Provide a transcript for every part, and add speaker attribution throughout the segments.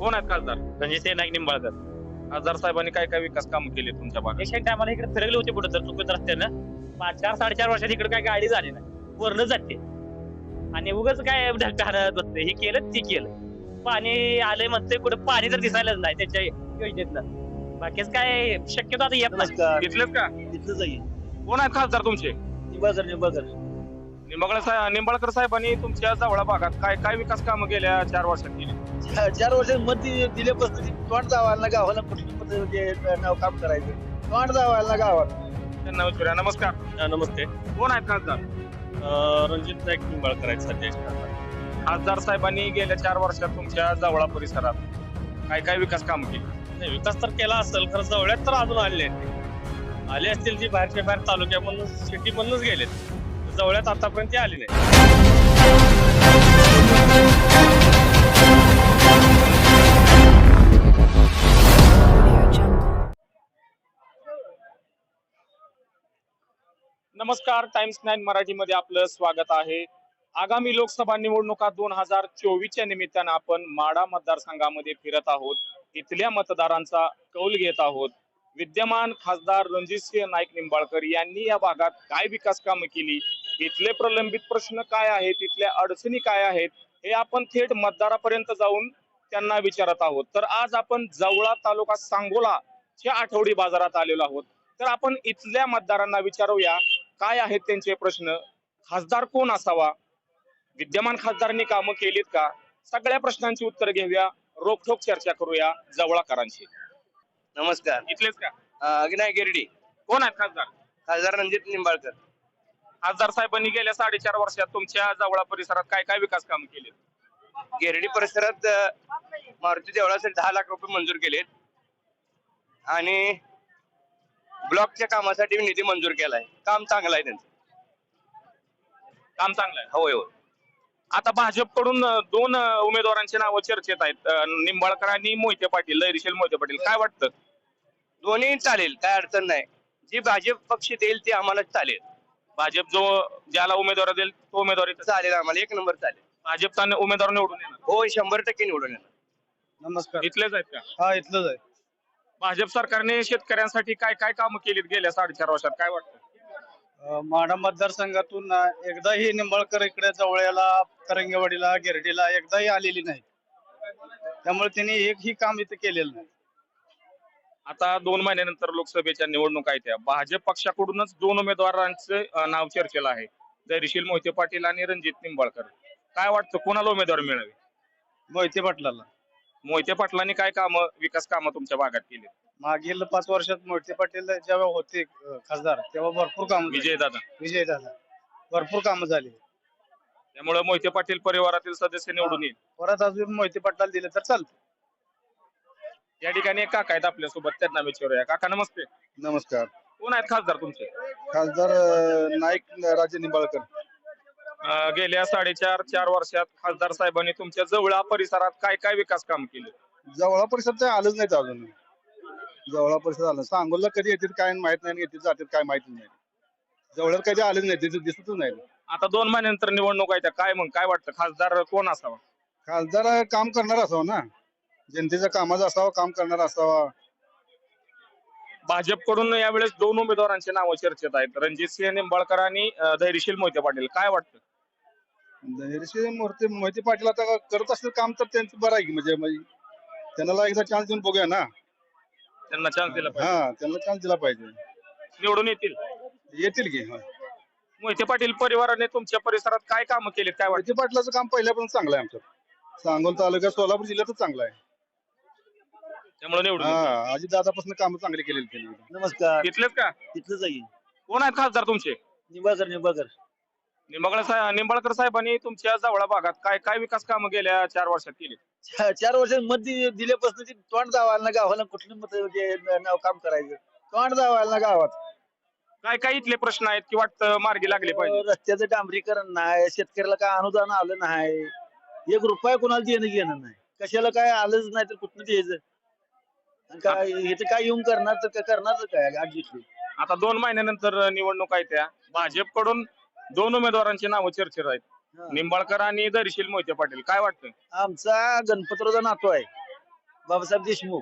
Speaker 1: कोण आहेत खासदार?
Speaker 2: रणजित नाईक निंबाळकर.
Speaker 1: खासदार साहेबांनी काय काय विकास काम केले तुमच्या भागात?
Speaker 2: एशियन टायमाला इकडे फिरकले होते कुठं तर चुकत रस्त्यानं. पाच चार साडेचार वर्षात इकडे काय गाडी झाली नाही. वरनं जाते. आणि उगाच काय ढकलत बसते हे केलं ते केलं. पाणी आलंय म्हणते कुठं पाणी तर दिसायलाच नाही त्याच्या योजनेतलं बाकीच काय शक्यतो आता येत नाही.
Speaker 1: घेतलेत का?
Speaker 3: इथलं जाईल
Speaker 1: कोण आहेत खासदार तुमचे?
Speaker 3: निंबाळकर निंबाळकर.
Speaker 1: निंबाळकर साहेब निंबाळकर साहेबांनी तुमच्या जवळ भागात काय काय विकास कामं गेल्या चार वर्षात केली?
Speaker 3: चार- चार वर्ष मत दिल्यापासून ती तोंड जावायला ना गावाला कुठली नाव काम करायचं. तोंड जावायला ना गावाला
Speaker 1: विचारूया. नमस्कार.
Speaker 2: नमस्ते.
Speaker 1: कोण आहेत खासदार?
Speaker 2: रणजित नाईक निंबाळकर आहेत सध्या
Speaker 1: खासदार. साहेबांनी गेल्या चार वर्षात तुमच्या जवळा परिसरात काय काय विकास काम केली?
Speaker 2: नाही विकास तर केला असेल खरं जवळ्यात तर अजून आले आले असतील जी बाहेरच्या बाहेर तालुक्यामधून सिटीमधूनच गेलेत. जवळ्यात आतापर्यंत ते आले नाही.
Speaker 1: नमस्कार टाइम्स नाईन मराठीमध्ये आपलं स्वागत आहे. आगामी लोकसभा निवडणुका दोन हजार चोवीसच्या निमित्तानं आपण माडा मतदारसंघामध्ये फिरत आहोत. इथल्या मतदारांचा कौल घेत आहोत. विद्यमान खासदार रणजितसिंह नाईक निंबाळकर यांनी या भागात काय विकास कामं केली? इथले प्रलंबित प्रश्न काय आहेत? इथल्या अडचणी काय आहेत? हे आपण थेट मतदारापर्यंत जाऊन त्यांना विचारत आहोत. तर आज आपण जवळा तालुका सांगोला च्या आठवडी बाजारात आलेलो आहोत. तर आपण इथल्या मतदारांना विचारूया काय आहेत त्यांचे प्रश्न? खासदार कोण असावा? विद्यमान खासदारांनी कामं केलीत का? सगळ्या प्रश्नांची उत्तर घेऊया. रोखोक चर्चा करूया जवळाकरांशी.
Speaker 3: नमस्कार.
Speaker 1: इथलेच का?
Speaker 3: अग्नाय गिरडी.
Speaker 1: कोण आहेत खासदार?
Speaker 3: खासदार रणजित निंबाळकर.
Speaker 1: खासदार साहेबांनी गेल्या साडेचार वर्षात तुमच्या जवळा परिसरात काय काय विकास कामं केली
Speaker 3: गिरडी परिसरात मारुती देवळासाठी दहा लाख रुपये मंजूर केलेत. आणि ब्लॉकच्या कामासाठी निधी मंजूर केलाय. काम चांगलं आहे त्यांचं.
Speaker 1: काम चांगलं आहे.
Speaker 3: होय होय.
Speaker 1: आता भाजपकडून अं, दोन अं, उमेदवारांची नावं चर्चेत आहेत. अं, निंबाळकर आणि मोहिते पाटील लहरीशील मोहिते पाटील. काय वाटतं?
Speaker 3: दोन्ही चालेल काय अडचण नाही. जी भाजप पक्ष देईल ते आम्हाला चालेल.
Speaker 1: भाजप जो ज्याला उमेदवार देईल तो उमेदवार
Speaker 3: चालेल आम्हाला एक नंबर चालेल.
Speaker 1: भाजपचा उमेदवार निवडून येणार.
Speaker 3: होय शंभर टक्के निवडून येणार.
Speaker 4: नमस्कार.
Speaker 1: इथलेच आहेत का?
Speaker 4: हा इथलंच आहे.
Speaker 1: भाजप सरकारने शेतकऱ्यांसाठी काय काय कामं केलीत गेल्या साडेचार वर्षात? काय वाटतं?
Speaker 4: अं, माढा मतदारसंघातून अं, एकदाही निंबाळकर इकडे जवळ्याला करंगेवाडीला गिरडीला एकदाही आलेली नाही. त्यामुळे त्यांनी एकही काम इथे केलेलं नाही.
Speaker 1: आता दोन महिन्यानंतर लोकसभेच्या निवडणुका आहेत त्या. भाजप पक्षाकडूनच दोन उमेदवारांचे अं, नाव चर्चेला आहे. धैर्यशील मोहिते पाटील आणि रणजित निंबाळकर. काय वाटतं कोणाला उमेदवार मिळावे?
Speaker 4: मोहिते पाटलाला.
Speaker 1: मोहिते पाटलांनी काय कामं विकास कामं तुमच्या भागात केली?
Speaker 4: मागील पाच वर्षात मोहिते पाटील जेव्हा होते अं, खासदार तेव्हा भरपूर काम
Speaker 1: विजय दादा
Speaker 4: विजय दादा भरपूर कामं झाली.
Speaker 1: त्यामुळे मोहिते पाटील परिवारातील सदस्य निवडून येईल.
Speaker 4: परत अजून मोहिते पाटलाला दिले तर चालतं.
Speaker 1: या ठिकाणी एक काका आहेत आपल्यासोबत त्यांना विचारूया. काका नमस्ते.
Speaker 4: नमस्कार.
Speaker 1: कोण आहेत खासदार तुमचे?
Speaker 4: खासदार नाईक राजे निंबाळकर
Speaker 1: गेल्या साडेचार चार वर्षात खासदार साहेबांनी तुमच्या जवळ परिसरात काय काय विकास काम केले?
Speaker 4: जवळा परिसर आलंच नाही अजून. जवळा परिसर आलं. सांगोला कधी येतील काय माहीत नाही येतील जातील काय माहीत नाही. जवळ्यात कधी आलेच नाही तिथे दिसतच नाही
Speaker 1: आता दोन महिन्यानंतर निवडणूक आहे त्या काय मग काय वाटतं? खासदार कोण असावा?
Speaker 4: खासदार काम करणार असावं ना. जनतेच्या कामाचा असावं काम करणार असावा.
Speaker 1: भाजपकडून यावेळेस दोन उमेदवारांची नावं चर्चेत आहेत. रणजित सिंह निंबाळकर आणि धैर्यशील मोहिते पाटील. काय वाटतं?
Speaker 4: धैर्यशील मूर्ती मोहिते पाटील आता करत असतील काम तर त्यांचं बरं आहे की म्हणजे म्हणजे त्यांना एकदा चान्स देऊन बघूया ना.
Speaker 1: त्यांना चान्स दिला पाहिजे.
Speaker 4: हा त्यांना चान्स दिला पाहिजे.
Speaker 1: निवडून येतील.
Speaker 4: येतील की हा.
Speaker 1: मोहिते पाटील परिवाराने तुमच्या परिसरात काय कामं केलीत काय वाटतं?
Speaker 4: मोहिते पाटलाचं काम पहिल्यापासून चांगलं आहे आमचं. सांगोल तालुक्यात सोलापूर जिल्ह्यातच चांगलं आहे.
Speaker 1: त्यामुळे निवडून येतील.
Speaker 4: हा अजित दादापासून काम चांगली केलेली त्यांनी.
Speaker 3: नमस्कार.
Speaker 1: इथलेच का?
Speaker 3: इथलं जाईल
Speaker 1: कोण आहेत खासदार तुमचे?
Speaker 3: निंबाळकर निंबाळकर.
Speaker 1: निंबाळकर साहेब निंबाळकर साहेबांनी तुमच्या जवळ भागात काय काय विकास कामं गेल्या चार वर्षात केली?
Speaker 3: चा- चार वर्ष मत दि- दिल्यापासून ती तोंड जावायला ना गावाला कुठलं मत ते नाव काम करायचं. तोंड जावायला ना गावात.
Speaker 1: काय काय इथले प्रश्न आहेत की वाटतं मार्गी लागले पाहिजे?
Speaker 3: रस्त्याचं डांबरीकरण नाही शेतकऱ्याला काय अनुदान आलं नाही एक रुपया कोणाला देणं घेणं नाही. कशाला काय आलंच नाही तर कुठनं द्यायचं? आणि काय इथं काय येऊन करणार तर करणार काय ऍडजस्टली
Speaker 1: आता दोन महिन्यानंतर निवडणूक आहे त्या. भाजपकडून दोन उमेदवारांची नावं चर्चेत आहेत. निंबाळकर आणि धैर्यशील मोहिते पाटील काय वाटतं
Speaker 3: आमचा गणपतरावचा नातू आहे बाबासाहेब देशमुख.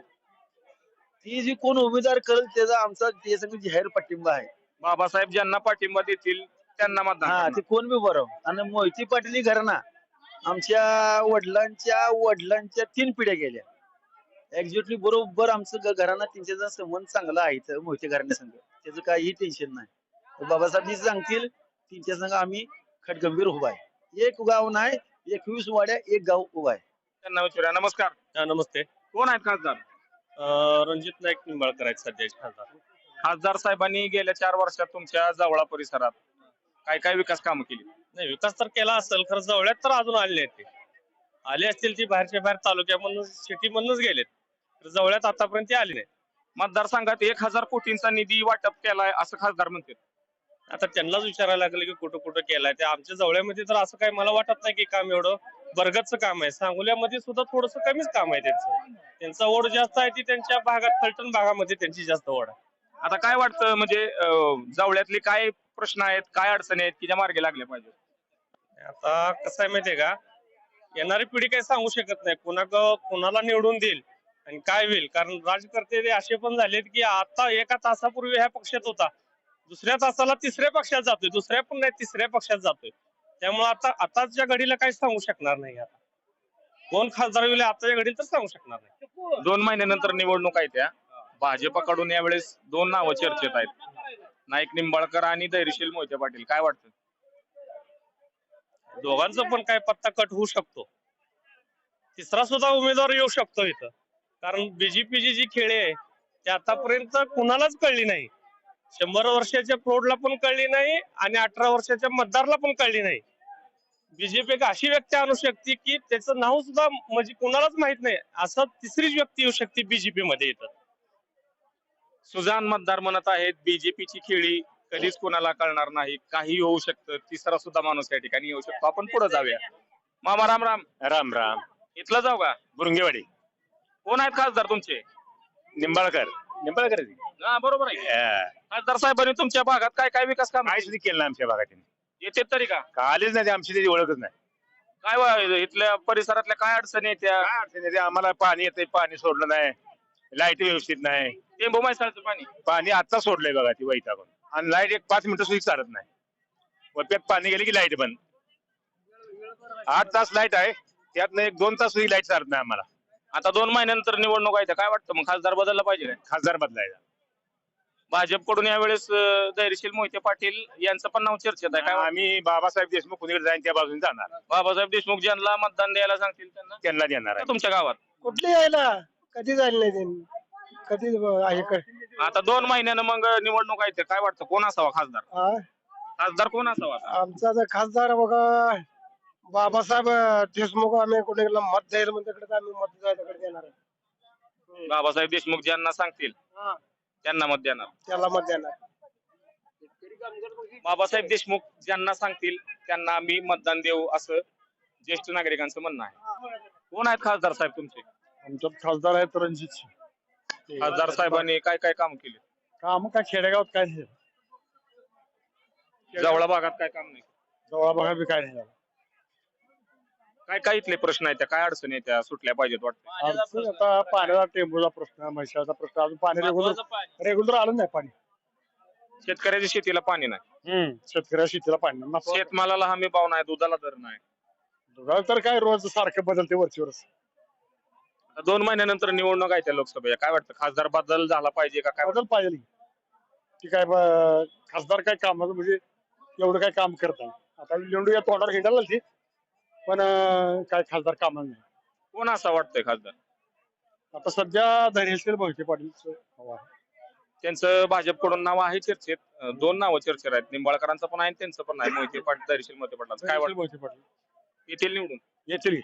Speaker 3: ती जी कोण उमेदवार करेल त्याचा आमचा ते सगळं जाहीर पाठिंबा आहे.
Speaker 1: बाबासाहेब ज्यांना पाठिंबा देतील त्यांना मतदान
Speaker 3: हा
Speaker 1: करणार.
Speaker 3: ते कोण बी बरं. आणि मोहिती पाटील ही घराणा आमच्या वडिलांच्या वडिलांच्या तीन पिढ्या गेल्या. एक्झॅक्टली बरोबर आमचं घ- घराणा त्यांच्या संबंध चांगला आहे इथं मोहिते घराण्या संघ त्याचं काही टेन्शन नाही. तर बाबासाहेब जी सांगतील त्यांच्या संघ आम्ही खटगंभीर उभा आहे. एक गाव नाही एकवीस वाड्या एक गाव उभा आहे.
Speaker 1: त्यांना विचारूया. नमस्कार.
Speaker 5: हा, नमस्ते.
Speaker 1: कोण आहेत खासदार?
Speaker 5: अं, रणजित नाईक निंबाळकर आहेत सध्याचे खासदार.
Speaker 1: खासदार साहेबांनी गेल्या चार वर्षात तुमच्या जवळा परिसरात काय काय विकास कामं केली?
Speaker 5: नाही विकास तर केला असेल खरं जवळ्यात तर अजून आले ते. आले असतील ती बाहेरच्या बाहेर तालुक्यामधून सिटी मधूनच गेलेत. तर जवळ्यात आतापर्यंत ते आले नाही
Speaker 1: मतदारसंघात एक हजार कोटींचा निधी वाटप केलाय असं खासदार म्हणतात.
Speaker 5: आता त्यांनाच विचारायला लागलं की कुठं कुठं केलाय ते. आमच्या जवळ्यामध्ये तर असं काही मला वाटत नाही की काम एवढं बरगतचं काम आहे. सांगोल्यामध्ये सुद्धा थोडस कमीच काम आहे त्यांचं. त्यांचा ओढ जास्त आहे ती त्यांच्या भागात फलटण भागामध्ये त्यांची जास्त ओढ आहे.
Speaker 1: आता काय वाटतं म्हणजे जवळ्यातले काय प्रश्न आहेत काय अडचणी आहेत की ज्या मार्गी लागल्या पाहिजे?
Speaker 5: आता कसं आहे माहितीये का? येणारी पिढी काही सांगू शकत नाही. कुणा कुणाला निवडून देईल आणि काय होईल? कारण राजकर्ते असे पण झालेत की आता एका तासापूर्वी ह्या पक्षात होता. दुसऱ्या तासाला तिसऱ्या पक्षात जातोय दुसऱ्या पण नाही तिसऱ्या पक्षात जातोय. त्यामुळे आता आताच्या घडीला काही सांगू शकणार नाही आता. कोण खासदार होईल आताच्या घडीला तर सांगू शकणार नाही.
Speaker 1: दोन महिन्यानंतर निवडणूक आहे त्या. भाजपकडून यावेळेस दोन नावं चर्चेत आहेत. नाईक निंबाळकर आणि धैर्यशील मोहिते पाटील काय वाटतं?
Speaker 5: दोघांचा पण काय पत्ता कट होऊ शकतो. तिसरा सुद्धा उमेदवार येऊ शकतो इथं. कारण बीजेपीची जी खेळी आहे ती आतापर्यंत कुणालाच कळली नाही. शंभर वर्षाच्या प्रौढला पण कळली नाही आणि अठरा वर्षाच्या मतदारला पण कळली नाही. बीजेपी एक अशी व्यक्ती आणू शकते की त्याचं नाव सुद्धा म्हणजे कुणालाच माहीत नाही. असं तिसरीच व्यक्ती येऊ शकते बीजेपी मध्ये इथं.
Speaker 1: सुजान मतदार म्हणत आहेत बीजेपीची खेळी कधीच कोणाला कळणार नाही. काही होऊ शकतं. तिसरा सुद्धा माणूस या ठिकाणी येऊ शकतो. आपण पुढे जाऊया. मामा राम राम.
Speaker 6: राम राम.
Speaker 1: इथलं जाऊ का?
Speaker 6: बुरुंगेवाडी.
Speaker 1: कोण आहेत खासदार तुमचे?
Speaker 6: निंबाळकर. निंबाळकर
Speaker 1: हा बरोबर आहे. खासदार साहेबांनी तुमच्या भागात काय काय विकास काम
Speaker 6: काहीच नाही केलं ना आमच्या भागात
Speaker 1: येते तरी का?
Speaker 6: आलेच नाही ते आमची त्याची ओळखच नाही.
Speaker 1: काय वा- इथल्या परिसरातल्या काय अडचणी
Speaker 6: काय अडचण आम्हाला पाणी येते पाणी सोडलं नाही. लाइट व्यवस्थित नाही.
Speaker 1: टेंबू मैसाळचं पाणी.
Speaker 6: पाणी आता सोडलंय बघा ती वैतागून. आणि लाइट एक पाच मिनिटं सुद्धा चालत नाही. वरप्यात पाणी गेली की लाइट बंद. आठ तास लाइट आहे. त्यातनं एक दोन तास सुद्धा लाइट चालत नाही आम्हाला.
Speaker 1: आता दोन महिन्यानंतर निवडणूक आहे. काय वाटतं मग खासदार बदलला पाहिजे काय?
Speaker 6: खासदार बदलायचा
Speaker 1: भाजपकडून यावेळेस अं, धैर्यशील मोहिते पाटील यांचं पण नाव चर्चेत आहे काय वाटतं?
Speaker 6: आम्ही बाबासाहेब देशमुख कुणीकडे जाईन त्या बाजूने जाणार
Speaker 1: बाबासाहेब देशमुख ज्यांना मतदान द्यायला सांगतील त्यांना
Speaker 6: त्यांना देणार आहे
Speaker 1: तुमच्या गावात
Speaker 7: कुठली यायला कधी झाली नाही त्यांनी कधी आहे का
Speaker 1: आता दोन महिन्यानं मग निवडणूक आहे. काय वाटतं कोण असावा खासदार? खासदार कोण असावा?
Speaker 7: आमचा जर खासदार बघा बाबासाहेब देशमुख आम्ही कुठे मत द्यायला म्हणतो तिकडे आम्ही मत तिकडे देणार आहे.
Speaker 1: बाबासाहेब देशमुख ज्यांना सांगतील
Speaker 7: हा,
Speaker 1: त्यांना मत देणार.
Speaker 7: त्याला मत देणार.
Speaker 1: बाबासाहेब देशमुख ज्यांना सांगतील त्यांना आम्ही मतदान देऊ असं ज्येष्ठ नागरिकांचं म्हणणं आहे. कोण आहेत खासदार साहेब तुमचे?
Speaker 7: आमच्यात खासदार आहेत रणजित
Speaker 1: खासदार साहेबांनी काय काय काम केले?
Speaker 7: काम काय खेडेगावात काय नाही
Speaker 1: जवळ भागात काय काम नाही
Speaker 7: जवळ बघा बी काय नाही
Speaker 1: काय काय इथले प्रश्न आहेत? त्या काय अडचणी आहेत त्या सुटल्या पाहिजेत वाटतं?
Speaker 7: अडचण आता पाण्याचा टेंबूचा प्रश्न म्हैसाचा प्रश्न अजून पाणी रेग्युलर रेग्युलर आलं नाही पाणी.
Speaker 1: शेतकऱ्याच्या शेतीला पाणी नाही.
Speaker 7: शेतकऱ्या शेतीला पाणी नाही. नफा-
Speaker 1: शेतमालाला हमी भाव नाही दुधाला दर नाही.
Speaker 7: दुधाला तर काय रोज सारखं बदलते वरचीवरच.
Speaker 1: आता दोन महिन्यानंतर निवडणूक आहे त्या लोकसभेच्या. काय वाटतं खासदार बदल झाला पाहिजे का काय
Speaker 7: बदल पाहिजे की काय ब- खासदार काय कामाचं म्हणजे एवढं काय काम करत नाही. आता निवडणूक तोंडावर हिंडायला ती पण अं, काय खासदार कामाला नाही.
Speaker 1: कोण असं वाटतंय खासदार?
Speaker 7: आता सध्या धैर्यशील मोहिते पाटील हवा आहे.
Speaker 1: त्यांचं भाजपकडून नाव आहे चर्चेत. अं, दोन नावं चर्चेत आहेत. निंबाळकरांचं पण आहे आणि त्यांचं पण आहे. मोहिते पाटील धैर्यशील मोहिते पाटलांचं. काय
Speaker 7: धैर्यशील
Speaker 1: वाटतं
Speaker 7: मोहिते पाटील.
Speaker 1: येतील निवडून.
Speaker 7: येतील. की.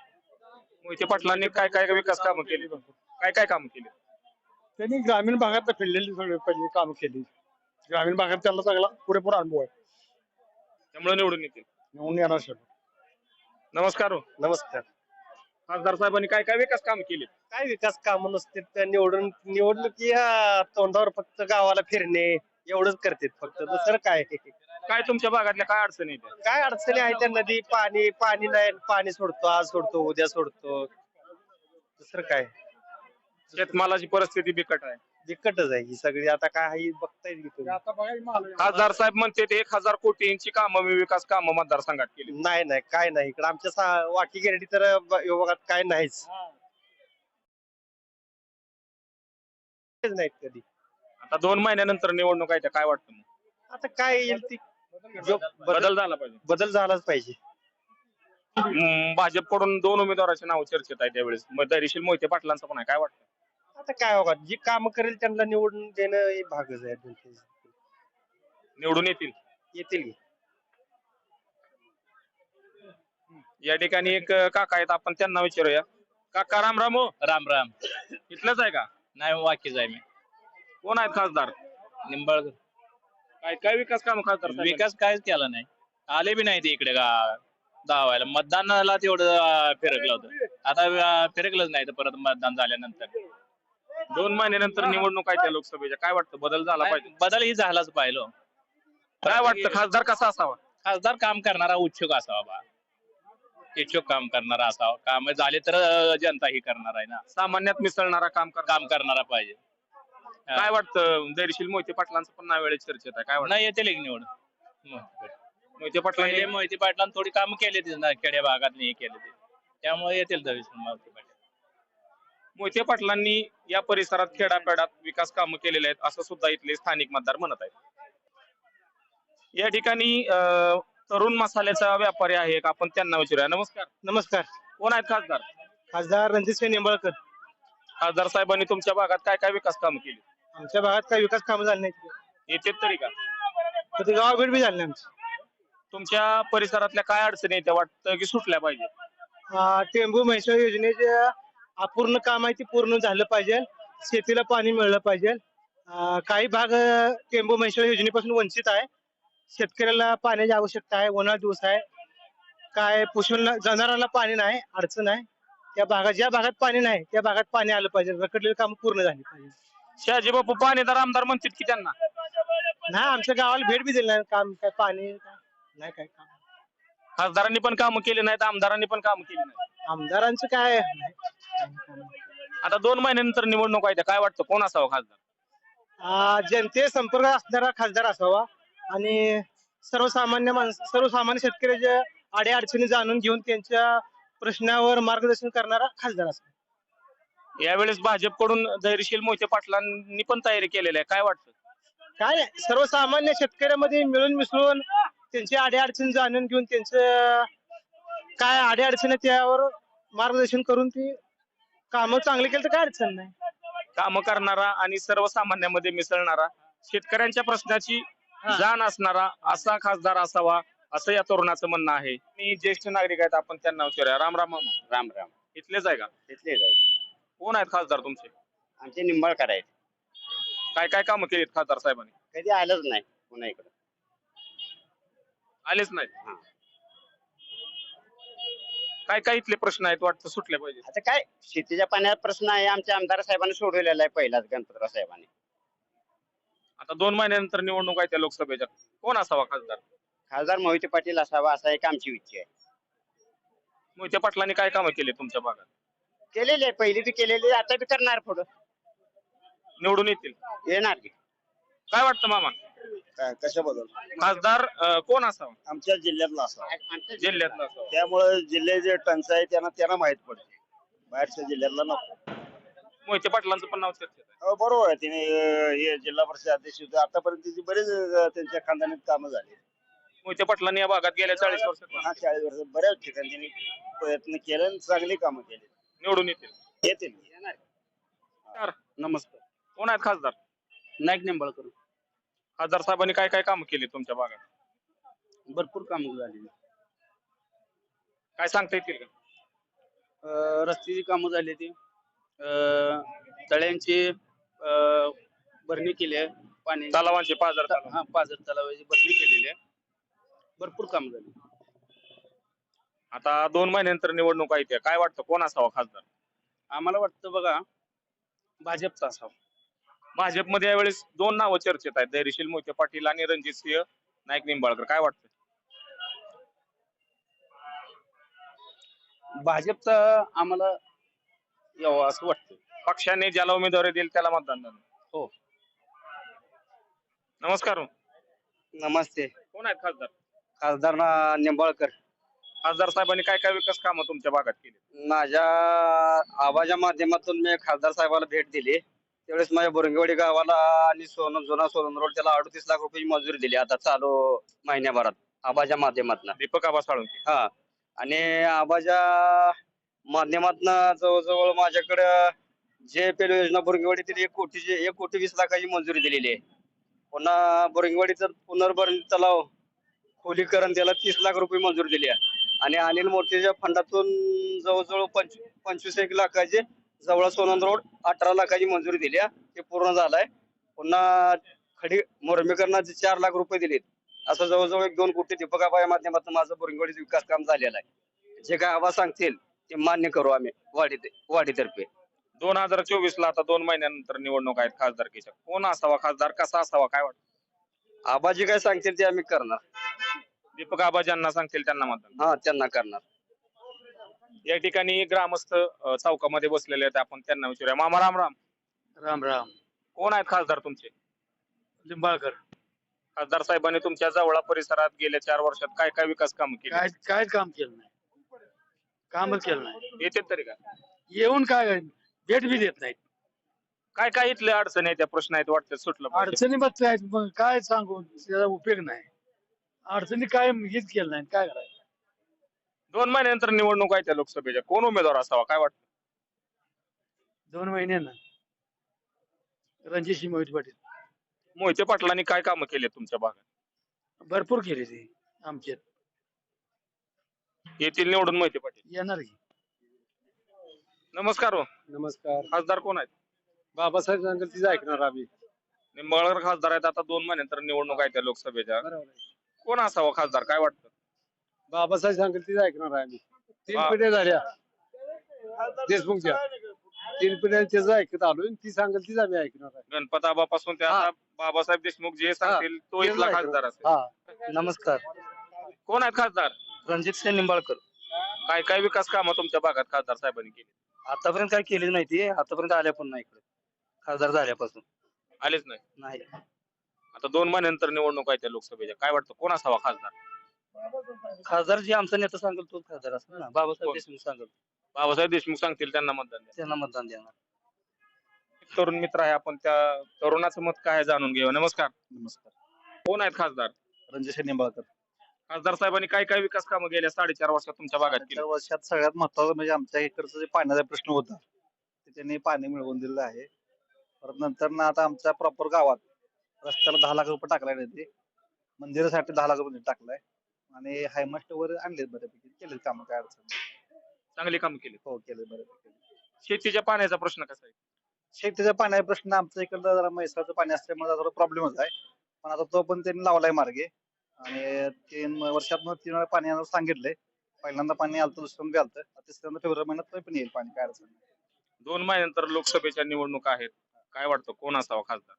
Speaker 1: मोहिते पाटलांनी काय काय विकास कामं केली? काय काय कामं केली?
Speaker 7: त्यांनी ग्रामीण भागात फिरलेली सगळी पहिली कामं केली. ग्रामीण भागात त्याला चांगला पुरेपूर अनुभव आहे.
Speaker 1: त्यामुळे निवडून येतील.
Speaker 7: निवडून येणार शेवटी
Speaker 1: नमस्कार हो.
Speaker 8: नमस्कार.
Speaker 1: खासदार साहेबांनी काय काय विकास काम केले
Speaker 8: काय विकास कामं नसते त्या निवडून निवडणुकी ह्या तोंडावर फक्त गावाला फिरणे एवढंच करतात फक्त. दुसरं काय?
Speaker 1: काय तुमच्या भागातल्या काय अडचणी आहेत?
Speaker 8: काय अडचणी आहे त्या नदी पाणी पाणी नाही पाणी सोडतो आज सोडतो उद्या सोडतो. दुसरं काय?
Speaker 1: शेतमालाची परिस्थिती बिकट आहे.
Speaker 8: बिकटच आहे ही सगळी. आता काय आहे बघताय की तुम्ही.
Speaker 7: आता बघा ही.
Speaker 1: खासदार साहेब म्हणते ते एक हजार कोटींची कामं विकास कामं मतदारसंघात केली.
Speaker 8: नाही नाही काय नाही. इकडे आमच्या सा- वाकी गिरडी तर ब- विभागात काय नाहीच.
Speaker 7: हा.
Speaker 8: तेच नाहीत कधी.
Speaker 1: आता दोन महिन्यानंतर निवडणूक आहे त्या काय वाटतं मग?
Speaker 8: आता काय येईल ती? जो बदल
Speaker 1: बदल झाला पाहिजे.
Speaker 8: बदल झालाच पाहिजे.
Speaker 1: हम्म, भाजपकडून दोन उमेदवाराचे नाव चर्चेत आहे त्यावेळेस. मग धैर्यशील मोहिते पाटलांचं पण आहे. काय वाटतं?
Speaker 8: आता काय होगा जी काम करेल त्यांना निवडून देणं हे भागच आहे
Speaker 1: निवडून येतील.
Speaker 8: येतील की.
Speaker 1: या ठिकाणी एक अं, काका आहेत आपण त्यांना विचारूया. काका राम राम. हो
Speaker 9: राम राम.
Speaker 1: इथलंच आहे का?
Speaker 9: नाही वाकीच आहे मी.
Speaker 1: कोण आहेत खासदार?
Speaker 9: निंबाळकर.
Speaker 1: काय काय विकास काम खासदार साहेबांनी?
Speaker 9: विकास कायच केला नाही. आले बी नाही ते इकडे का दावायला मतदानाला तेवढं अं, फिरकलं होतं. आता अं, फिरकलंच नाही तर परत मतदान झाल्यानंतर.
Speaker 1: दोन महिन्यानंतर निवडणूक आहे त्या लोकसभेच्या. काय वाटतं? बदल झाला पाहिजे.
Speaker 9: बदल ही झालाच पाहिजे हो.
Speaker 1: काय वाटतं? खासदार कसा असावा?
Speaker 9: खासदार काम करणारा उत्सुक असावा बा. इच्छुक काम करणारा असावा. काम झाले तर अं, जनता ही करणार आहे ना.
Speaker 1: सामान्यात मिसळणारा काम कर
Speaker 9: काम करणारा पाहिजे.
Speaker 1: काय वाटतं? धैर्यशील मोहिते पाटलांचं पण नाव वेळेस चर्चेत आहे. काय वाटतं?
Speaker 9: नाही येतील एक निवड.
Speaker 1: मोहिते. पाटलांनी
Speaker 9: पहिले मोहिते पाटलांनी थोडी काम केली ती ना खेड्या भागात नाही केले ते त्यामुळे येतील दर्शन मोहिते पाटील
Speaker 1: मोहिते पाटलांनी या परिसरात खेडापेडात विकास कामं केलेले आहेत असं सुद्धा इथले स्थानिक मतदार म्हणत आहेत. या ठिकाणी तरुण मसाल्याचा व्यापारी आहे आपण त्यांना विचारूया. नमस्कार.
Speaker 8: नमस्कार.
Speaker 1: कोण आहेत खासदार?
Speaker 8: खासदार रणजित सिंह निंबाळकर.
Speaker 1: खासदार साहेबांनी तुमच्या भागात काय काय विकास कामं केली?
Speaker 8: आमच्या भागात काय विकास कामं झाले नाहीत.
Speaker 1: येतात तरी का?
Speaker 8: ते गाव भेट बी झाले आमची.
Speaker 1: तुमच्या परिसरातल्या काय अडचणी आहेत त्या वाटतं की सुटल्या पाहिजे?
Speaker 8: टेंबू म्हैसूर योजनेचे अपूर्ण काम आहे ते पूर्ण झालं पाहिजे. शेतीला पाणी मिळलं पाहिजे. काही भाग टेंबू म्हैसूर योजनेपासून वंचित आहे. शेतकऱ्याला पाण्याची आवश्यकता आहे. उन्हाळा दिवस आहे. काय पशूंना जनावरांना पाणी नाही अडचण आहे त्या भागात ज्या भागात पाणी नाही त्या भागात पाणी आलं पाहिजे. रखडलेली काम पूर्ण झाली पाहिजे.
Speaker 1: शहाजी बापू पाणीदार आमदार म्हणतात की त्यांना.
Speaker 8: नाही आमच्या गावाला भेट बी दिली नाही. काम काय पाणी नाही काय काम.
Speaker 1: खासदारांनी पण कामं केली नाहीत आमदारांनी पण कामं केली नाही
Speaker 8: आमदारांचं काय.
Speaker 1: आता दोन महिन्यानंतर निवडणूक आहे काय वाटतं? कोण असावं खासदार?
Speaker 8: आ, जनते संपर्क असणारा खासदार असावा. आणि सर्वसामान्य माणस सर्वसामान्य शेतकऱ्याच्या अडी अडचणी जाणून घेऊन त्यांच्या प्रश्नावर मार्गदर्शन करणारा खासदार असावा.
Speaker 1: यावेळेस भाजपकडून धैर्यशील मोहिते पाटलांनी पण तयारी केलेली आहे. काय वाटतं?
Speaker 8: काय नाही, सर्वसामान्य शेतकऱ्यामध्ये मिळून मिसळून त्यांची अडी अडचणी जाणून घेऊन त्यांचं काय अडी अडचणी त्यावर मार्गदर्शन करून ती कामं चांगली केली तर काय अडचण नाही.
Speaker 1: कामं करणारा आणि सर्वसामान्यामध्ये मिसळणारा शेतकऱ्यांच्या प्रश्नाची जाण असणारा असा खासदार असावा असं या तरुणाचं म्हणणं आहे. मी ज्येष्ठ नागरिक आहेत आपण त्यांना विचारूया. राम राम मामा.
Speaker 10: राम राम.
Speaker 1: इथलेच आहे का?
Speaker 10: तिथले जाईल
Speaker 1: कोण आहेत खासदार तुमचे?
Speaker 10: आमचे निंबाळकर आहेत.
Speaker 1: काय काय कामं केलीत खासदार साहेबांनी?
Speaker 10: कधी आलंच नाही पुन्हा इकडं.
Speaker 1: आलेच नाहीत.
Speaker 10: हा.
Speaker 1: काय काय इथले प्रश्न आहेत वाटतं सुटले पाहिजे
Speaker 10: आता काय शेतीच्या पाण्याचा प्रश्न आहे आमच्या आमदार साहेबांनी सोडवलेला आहे पहिलाच गणपतराव साहेबांनी.
Speaker 1: आता दोन महिन्यानंतर निवडणूक आहे त्या लोकसभेच्या. कोण असावा खासदार?
Speaker 10: खासदार मोहिते पाटील असावा असा एक आमची इच्छा आहे.
Speaker 1: मोहिते पाटलांनी काय कामं केली तुमच्या भागात?
Speaker 10: केलेली आहे पहिली बी केलेली आहे, आता बी करणार पुढं.
Speaker 1: निवडून येतील.
Speaker 10: येणार की
Speaker 1: काय वाटतं मामा?
Speaker 11: कशाबद्दल?
Speaker 1: खासदार अं, कोण असावा?
Speaker 11: आमच्या जिल्ह्यातला असा
Speaker 1: जिल्ह्यातला असावा.
Speaker 11: त्यामुळे जिल्ह्याचे टंचाई त्यांना त्यांना माहीत पडते. बाहेरच्या जिल्ह्यातला नको.
Speaker 1: मोहिते पाटलांचं पण नाव चर्चेत आहे.
Speaker 11: हो, बरोबर आहे. तिने अं, हे जिल्हा परिषद अध्यक्ष होते. आतापर्यंत तिची बरेच अं, त्यांच्या खानदानीत कामं झाली
Speaker 1: मोहिते पाटलांनी या भागात गेल्या चाळीस वर्षात.
Speaker 11: हा चाळीस वर्ष बऱ्याच ठिकाणी त्यांनी प्रयत्न केले आणि चांगली कामं केली.
Speaker 1: निवडून येतील.
Speaker 11: येतील.
Speaker 1: नमस्कार.
Speaker 11: नमस्कार.
Speaker 1: कोण आहेत खासदार?
Speaker 11: नाईक निंबाळकर.
Speaker 1: खासदार साहेबांनी काय काय कामं केली तुमच्या भागात?
Speaker 11: भरपूर कामं झाली.
Speaker 1: काय सांगता येतील का?
Speaker 11: अं, रस्त्याची कामं झाली ती. तळ्यांची अं, भरणी केली आहे. पाणी
Speaker 1: तलावांचे पाजार तलाव.
Speaker 11: हा पाझर तलावाची भरणी केलेली आहे. भरपूर काम झाली.
Speaker 1: आता दोन महिन्यानंतर निवडणूक आहे त्या. काय वाटतं? कोण असावा खासदार?
Speaker 11: आम्हाला वाटतं बघा भाजपचा असावा.
Speaker 1: भाजपमध्ये यावेळेस दोन नावं चर्चेत आहेत. धैर्यशील मोहिते पाटील आणि रणजित सिंह नाईक निंबाळकर. काय वाटतं
Speaker 11: भाजपचा आम्हाला यावं असं वाटतं
Speaker 1: पक्षाने ज्याला उमेदवारी देईल त्याला मतदान देणार
Speaker 4: हो.
Speaker 1: नमस्कार.
Speaker 11: नमस्ते.
Speaker 1: कोण आहेत खासदार?
Speaker 11: खासदार निंबाळकर.
Speaker 1: खासदार साहेबांनी काय काय विकास कामं तुमच्या भागात केली?
Speaker 11: माझ्या आवाजा माध्यमातून मी खासदार साहेबाला भेट दिली. त्यावेळेस माझ्या बोरंगेवाडी गावाला आणि सोन जुना सोलन रोड त्याला अडतीस लाख रुपयाची मजुरी दिली. आता चालू महिन्याभरात आबाच्या माध्यमातून.
Speaker 1: दीपक आबा साळुंके
Speaker 11: हा. आणि आबाच्या माध्यमातनं जवळजवळ माझ्याकडे जे पेलो योजना बोरंगेवाडीतील एक कोटीची एक कोटी वीस लाखाची मंजुरी दिलेली आहे. पुन्हा बोरंगेवाडीचं पुनर्भरण तलाव खोलीकरण त्याला तीस लाख रुपये मंजूर दिली आहे. आणि अनिल मोठेच्या फंडातून जवळजवळ पंच पंचवीस एक लाखाचे जवळ सोनंद रोड अठरा लाखाची मंजुरी दिली आहे ते पूर्ण झालंय. पुन्हा खडी मुरमीकरणाचे चार लाख रुपये दिलेत. असं जवळजवळ एक दोन कोटी दीपकाबा या माध्यमातून माझं बोरिंगवाडीचं विकास काम झालेलं आहे. जे काय आवाज सांगतील ते मान्य करू आम्ही वाढी वाढीतर्फे
Speaker 1: दोन हजार चोवीस ला आता दोन महिन्यानंतर निवडणूक आहेत खासदारकीच्या कोण असावा खासदार कसा असावा काय वाटतं?
Speaker 11: आबाजी काय सांगतील ते आम्ही करणार.
Speaker 1: दीपक आबा ज्यांना सांगतील त्यांना मतदान.
Speaker 11: हा त्यांना करणार.
Speaker 1: या ठिकाणी ग्रामस्थ अ, चौकामध्ये बसलेले आहेत. आपण त्यांना विचारूया. मामा राम राम.
Speaker 8: राम राम.
Speaker 1: कोण आहेत खासदार तुमचे?
Speaker 8: लिंबाळकर.
Speaker 1: खासदार साहेबांनी तुमच्या जवळ परिसरात गेल्या चार वर्षात काय काय विकास काम केले?
Speaker 8: काय काय काम केलं नाही? कामच केलं नाही.
Speaker 1: येते तरी का?
Speaker 8: येऊन काय भेट बी देत नाहीत.
Speaker 1: काय काय इथले अडचणी आहेत त्या प्रश्न आहेत वाटतं सुटलं पाहिजे.
Speaker 8: अडचणी बघ आहेत मग काय सांगू? त्याचा उपयोग नाही. अडचणी काय हेच केलं नाही काय करायचं?
Speaker 1: दोन महिन्यानंतर निवडणूक आहे त्या लोकसभेच्या. कोण उमेदवार असावा? काय वाटतं?
Speaker 8: दोन महिन्यानं रणजित सिंह मोहित पाटील.
Speaker 1: मोहिते पाटलांनी काय कामं केली तुमच्या भागात?
Speaker 8: भरपूर केली ती आमच्यात.
Speaker 1: येथील निवडून मोहिते पाटील.
Speaker 8: येणार की.
Speaker 1: नमस्कार हो.
Speaker 7: नमस्कार.
Speaker 1: खासदार कोण आहेत?
Speaker 7: बाबासाहेब सांगेल तीच ऐकणार आम्ही.
Speaker 1: निंबाळकर खासदार आहेत. आता दोन महिन्यानंतर निवडणूक आहे त्या लोकसभेच्या.
Speaker 7: बरोबर
Speaker 1: कोण असावा खासदार? काय वाटतं?
Speaker 7: बाबासाहेब सांगेल तीच ऐकणार आहे आम्ही. तीन पिढ्या झाल्या. देशमुखच्या. तीन पिढ्या त्याच ऐकत आलोय ती सांगेल तीच आम्ही ऐकणार आहे.
Speaker 1: गणपत आबापासून ते आता बाबासाहेब देशमुख जे सांगतील तो
Speaker 7: तेच
Speaker 1: इथला
Speaker 7: ऐकणार.
Speaker 1: खासदार असेल.
Speaker 7: हा.
Speaker 11: नमस्कार.
Speaker 1: कोण आहेत खासदार?
Speaker 11: रणजित सिंह निंबाळकर.
Speaker 1: काय काय विकास कामं तुमच्या भागात खासदार साहेबांनी केली?
Speaker 11: आतापर्यंत काय केली नाही ती. आतापर्यंत आल्या पण नाही इकडे. खासदार झाल्यापासून.
Speaker 1: आलेच नाही.
Speaker 11: नाही.
Speaker 1: आता दोन महिन्यानंतर निवडणूक आहे त्या लोकसभेच्या. काय वाटतं कोण असावा खासदार?
Speaker 11: खासदार जे आमचा नेता सांगेल तोच खासदार असणार ना. बाबासाहेब
Speaker 1: कोण?
Speaker 11: देशमुख सांगेल.
Speaker 1: बाबासाहेब देशमुख सांगतील त्यांना मतदान द्या.
Speaker 11: त्यांना मतदान देणार.
Speaker 1: एक तरुण मित्र आहे आपण त्या तरुणाचं मत काय आहे जाणून घेऊ नमस्कार.
Speaker 3: नमस्कार.
Speaker 1: कोण आहेत खासदार?
Speaker 3: रणजित निंबाळकर.
Speaker 1: खासदार साहेबांनी काय काय विकास कामं गेल्या साडेचार वर्षात तुमच्या भागात केली?
Speaker 3: त्या वर्षात सगळ्यात महत्वाचं म्हणजे आमच्या इकडचं जे पाण्याचा प्रश्न होता ते त्यांनी पाणी मिळवून दिलेलं आहे. परत नंतर ना आता आमच्या प्रॉपर गावात रस्त्याला दहा लाख रुपये टाकलाय त्यांनी मंदिरासाठी दहा लाख रुपये टाकलाय. आणि हायमास्ट वगैरे आणले बऱ्यापैकी. केले काम काय अडचण नाही.
Speaker 1: चांगली कामं केली
Speaker 3: हो केले बऱ्यापैकी.
Speaker 1: शेतीच्या पाण्याचा प्रश्न कसा आहे?
Speaker 3: शेतीच्या पाण्याचा प्रश्न आमच्या इकडलं जरा म्हैसाळचं पाणी असल्यामुळे जरा प्रॉब्लेमच आहे. पण आता तो पण त्यांनी लावलाय मार्गे. आणि तीन वर्षात तीन वेळा पाणी आणायला सांगितलंय. पहिल्यांदा पाणी आलं दुसऱ्यांदा आलं तिसऱ्यांदा फेब्रुवारी महिन्यात पण येईल पाणी काय अडचण नाही.
Speaker 1: दोन महिन्यानंतर लोकसभेच्या निवडणुका आहेत. काय वाटतं? कोण असावा खासदार?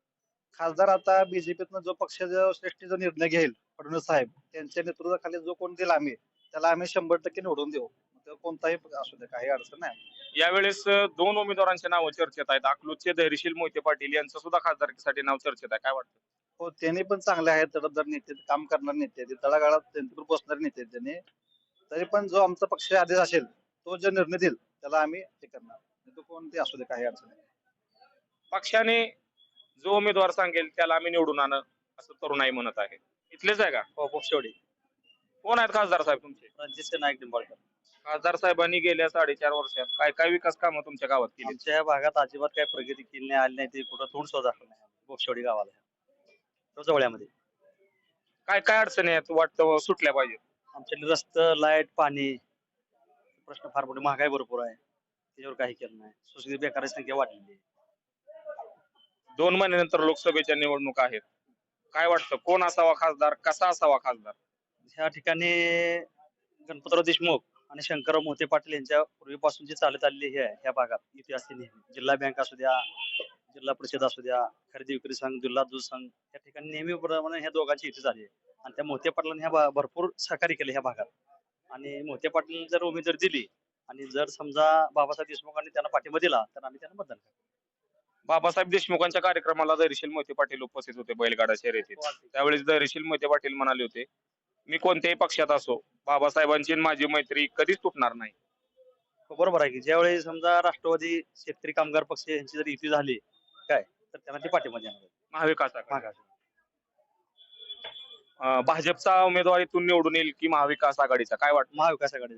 Speaker 3: खासदार आता बीजेपीतनं जो पक्षाचा श्रेष्ठी जो निर्णय घेईल फडणवीस साहेब त्यांच्या नेतृत्वाखाली जो कोण देईल आम्ही त्याला आम्ही शंभर टक्के निवडून देऊ. तो कोणताही असू दे काही अडचण नाही.
Speaker 1: यावेळेस दोन उमेदवारांची नावं चर्चेत आहेत. अकलूजचे धैर्यशील मोहिते पाटील यांचं सुद्धा खासदारकीसाठी नाव चर्चेत आहे. काय वाटतं?
Speaker 3: हो त्यांनी पण चांगले आहेत. तडफदार नेते काम करणारे नेते तळागाळात त्यांच्यावर बसणारे नेते त्यांनी. तरी पण जो आमचा पक्ष आदेश असेल तो जो निर्णय देईल त्याला आम्ही हे करणार. तो कोणते असू दे काही अडचण नाही.
Speaker 1: पक्षाने जो उमेदवार सांगेल त्याला आम्ही निवडून आणं असं तरुणाई म्हणत आहे. इथलेच आहे का?
Speaker 11: हो पोपशेवडी
Speaker 1: कोण आहेत खासदार साहेब तुमचे?
Speaker 11: सिंह नाईक निंबाळकर.
Speaker 1: खासदार साहेबांनी गेल्या साडेचार वर्षात काय काय विकास कामं तुमच्या गावात केली?
Speaker 11: आमच्या या भागात अजिबात काही प्रगती केली नाही आली नाही ते कुठं थोड सुद्धा दाखल नाही. गावाला. तो जवळ्यामध्ये.
Speaker 1: काय काय अडचणी आहेत वाटतं सुटल्या पाहिजे
Speaker 11: आमच्या रस्ते लाइट पाणी प्रश्न फार मोठे महागाई भरपूर आहे. त्याच्यावर काही केलं नाही. सुशिक्षित बेकाराची संख्या वाढलेली आहे.
Speaker 1: दोन महिन्यानंतर लोकसभेच्या निवडणुका आहेत. काय वाटतं? कोण असावा खासदार? कसा असावा खासदार?
Speaker 11: ह्या ठिकाणी गणपतराव देशमुख आणि शंकरराव मोहिते पाटील यांच्या पूर्वीपासून जी चालत आलेली हे आहे ह्या भागात. इतिहास नेहमी जिल्हा बँक असू द्या जिल्हा परिषद असू द्या खरेदी विक्री संघ जिल्हा दूध संघ या ठिकाणी नेहमीप्रमाणे ह्या दोघांची युती झाली आहे. आणि त्या मोहिते पाटलांनी ह्या भरपूर सहकार्य केले ह्या भागात. आणि मोहिते पाटील जर उमेदवारी दिली आणि जर समजा बाबासाहेब देशमुखांनी त्यांना पाठिंबा दिला तर आम्ही त्यांना मतदान करतो.
Speaker 1: बाबासाहेब देशमुखांच्या कार्यक्रमाला धैर्यशील मोहिते पाटील उपस्थित होते बैलगाडा शर्यतीत. त्यावेळेस धैर्यशील मोहिते पाटील म्हणाले होते मी कोणत्याही पक्षात असो बाबासाहेबांची माझी मैत्री कधीच तुटणार नाही.
Speaker 11: हो, बरोबर आहे की. ज्यावेळी समजा राष्ट्रवादी शेतकरी कामगार पक्ष यांची जर युती झाली काय? तर त्यांना ते आहेत.
Speaker 1: महाविकास भाजपचा उमेदवारीतून निवडून येईल की महाविकास आघाडीचा? काय वाटतं?
Speaker 11: महाविकास आघाडी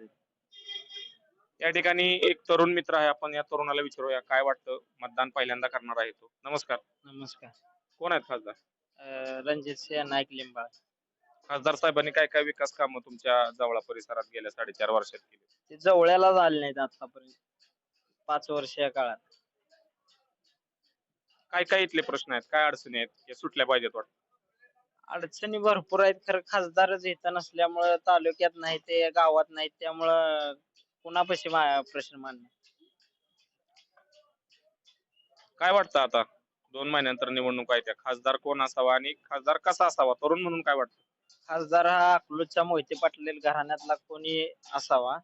Speaker 1: या ठिकाणी एक तरुण मित्र आहे. आपण या तरुणाला विचारूया काय वाटतं मतदान पहिल्यांदा करणार आहे तो? नमस्कार.
Speaker 2: नमस्कार.
Speaker 1: कोण आहेत खासदार?
Speaker 2: अं, रणजित सिंह नाईक लिंबाळ.
Speaker 1: खासदार साहेबांनी काय काय विकास कामं तुमच्या जवळ परिसरात गेल्या साडेचार वर्षात केली?
Speaker 2: ते जवळ्याला झाले नाहीत आतापर्यंत. पाच वर्ष या काळात.
Speaker 1: काय काय इथले प्रश्न आहेत? काय अडचणी आहेत? हे सुटल्या पाहिजेत वाटतं.
Speaker 2: अडचणी भरपूर आहेत. खरं खासदारच इथं नसल्यामुळं तालुक्यात नाही ते गावात नाही त्यामुळं कुणापाशी मा- प्रश्न मांडणार?
Speaker 1: काय वाटतं आता? दोन महिन्यानंतर निवडणूक आहे त्या. खासदार कोण असावा आणि खासदार कसा असावा? तरुण म्हणून काय वाटतं?
Speaker 2: खासदार हा अकलूजच्या मोहिते पाटील घराण्यातला कोणी असावा?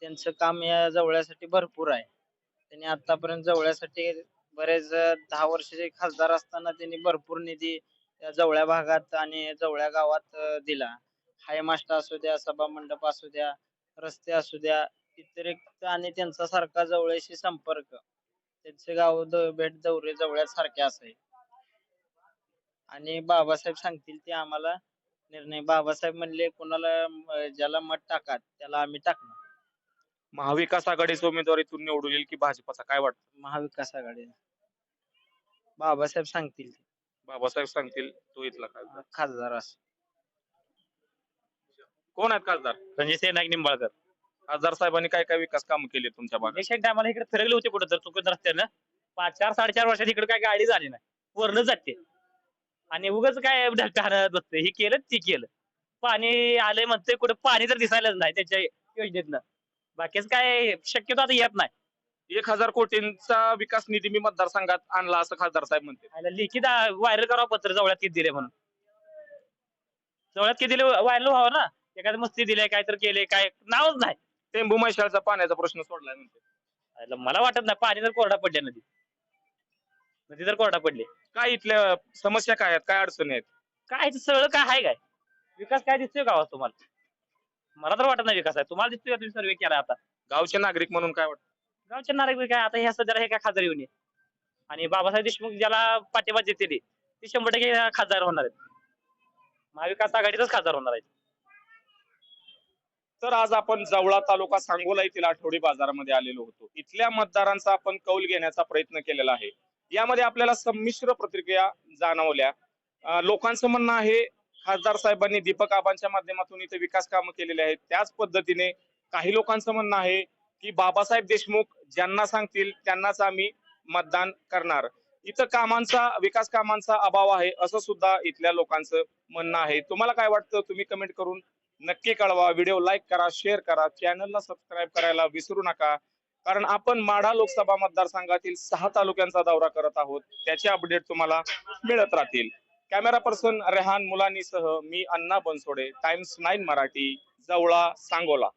Speaker 2: त्यांचं काम या जवळ्यासाठी भरपूर आहे. त्यांनी आतापर्यंत जवळ्यासाठी बरेच अं, दहा वर्षाचे खासदार असताना त्यांनी भरपूर निधी या जवळ्या भागात आणि जवळ्या गावात अं, दिला. हाय मास्टर असू द्या सभा मंडप असू द्या रस्ते असू द्या व्यतिरिक्त आणि त्यांचा सारखा जवळशी संपर्क. त्यांचे गाव द- भेट दौरे जवळ्यात सारखे असाय आणि बाबासाहेब सांगतील ते आम्हाला निर्णय. बाबासाहेब म्हणले कोणाला अं, ज्याला मत टाका त्याला आम्ही टाकणार.
Speaker 1: महाविकास आघाडीच्या उमेदवारीतून निवडून येईल की भाजपचा? काय वाटतं?
Speaker 2: महाविकास आघाडी. बाबासाहेब सांगतील ते,
Speaker 1: बाबासाहेब सांगतील तो इथला खासदार.
Speaker 2: खासदार असं.
Speaker 1: कोण आहेत खासदार?
Speaker 2: रणजित सिंह नाईक निंबाळकर.
Speaker 1: खासदार साहेबांनी काय काय विकास कामं केली तुमच्या भागात?
Speaker 2: टायमाला इकडे फिरले होते कुठं तर चुकत रस्त्यानं पाच चार साडेचार वर्षात इकडे काय गाडी झाली नाही. वरनं जाते. आणि उगाच काय बसते. हे केलं ते केलं. पाणी आलंय म्हणतंय कुठं पाणी तर दिसायलाच नाही त्याच्या योजनेतनं. बाकीच काय शक्यतो आता येत नाही.
Speaker 1: एक हजार कोटींचा विकास निधी मी मतदारसंघात आणला असं खासदार साहेब म्हणते.
Speaker 2: लिखित व्हायरल करावं पत्र जवळात किती दिले म्हणून. जवळात किती दिले व्हायरल व्हावं ना. एखादी मस्ती दिले काय तर केले काय नावच नाही.
Speaker 1: टेंबू मैशाळचा पाण्याचा प्रश्न सोडलाय म्हणते.
Speaker 2: आयला मला वाटत नाही पाणी तर कोरडा पडले नदी. नदी तर कोरडा पडले.
Speaker 1: काय इथल्या समस्या काय आहेत? काय अडचणी आहेत?
Speaker 2: काय इथं सगळं काय आहे काय? विकास काय दिसतोय गावात तुम्हाला? मला तर वाटत नाही विकास आहे. तुम्हाला दिसतोय का तुम्ही सर्वे केला आता?
Speaker 1: गावचे नागरिक म्हणून काय वाटतं?
Speaker 2: गावच्या नागरिक काय? आता ह्या सध्याला हे काय खासदार येऊन ये आणि बाबासाहेब देशमुख ज्याला पाठिंबा देते ते शंभर टक्के खासदार होणार आहेत. महाविकास आघाडीतच खासदार होणार आहेत.
Speaker 1: तर आज आपण जवळा तालुका सांगोला येथील आठवडी बाजारामध्ये आलेलो होतो. इथल्या मतदारांचा आपण कौल घेण्याचा प्रयत्न केलेला आहे. यामध्ये आपल्याला संमिश्र प्रतिक्रिया जाणवल्या. लोकांचं म्हणणं आहे खासदार साहेबांनी दीपक आबांच्या माध्यमातून इथे विकास कामं केलेली आहेत. त्याच पद्धतीने काही लोकांचं म्हणणं आहे की बाबासाहेब देशमुख ज्यांना सांगतील त्यांनाच आम्ही मतदान करणार. इथं कामांचा विकास कामांचा अभाव आहे असं सुद्धा इथल्या लोकांचं म्हणणं आहे. तुम्हाला काय वाटतं? तुम्ही कमेंट करून नक्की कळवा. व्हिडिओ लाईक करा शेअर करा चॅनलला सबस्क्राईब करायला विसरू नका. कारण आपण माढा लोकसभा मतदारसंघातील सहा तालुक्यांचा दौरा करत आहोत. त्याचे अपडेट तुम्हाला मिळत राहतील. कॅमेरा पर्सन रेहान मुलानीसह मी अण्णा बनसोडे टाइम्स नाईन मराठी जवळा सांगोला.